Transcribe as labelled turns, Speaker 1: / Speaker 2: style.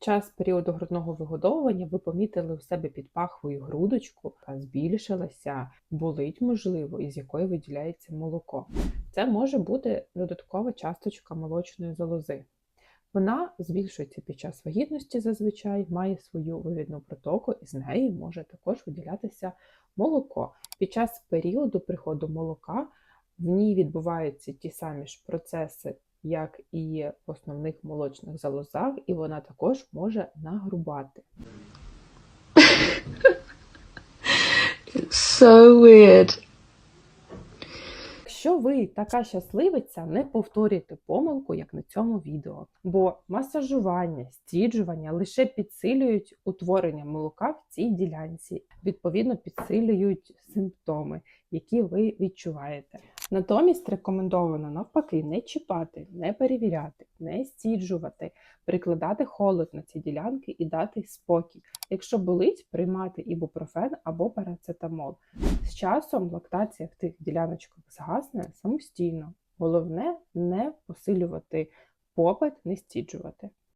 Speaker 1: під час періоду грудного вигодовування ви помітили у себе під пахвою грудочку, яка збільшилася, болить, можливо, із якої виділяється молоко. Це може бути додаткова часточка молочної залози. Вона збільшується під час вагітності зазвичай, має свою вивідну протоку, і з неї може також виділятися молоко. Під час періоду приходу молока в ній відбуваються ті самі ж процеси, як і в основних молочних залозах, і вона також може нагрубати.
Speaker 2: It's so weird.
Speaker 1: Якщо ви така щасливиця, не повторюйте помилку, як на цьому відео, бо масажування, стіджування лише підсилюють утворення молока в цій ділянці, відповідно підсилюють симптоми, які ви відчуваєте. Натомість рекомендовано навпаки не чіпати, не перевіряти, не стіджувати, прикладати холод на ці ділянки і дати спокій. Якщо болить, приймати ібупрофен або парацетамол. З часом лактація в тих діляночках згасне самостійно. Головне не посилювати попит, не стіджувати.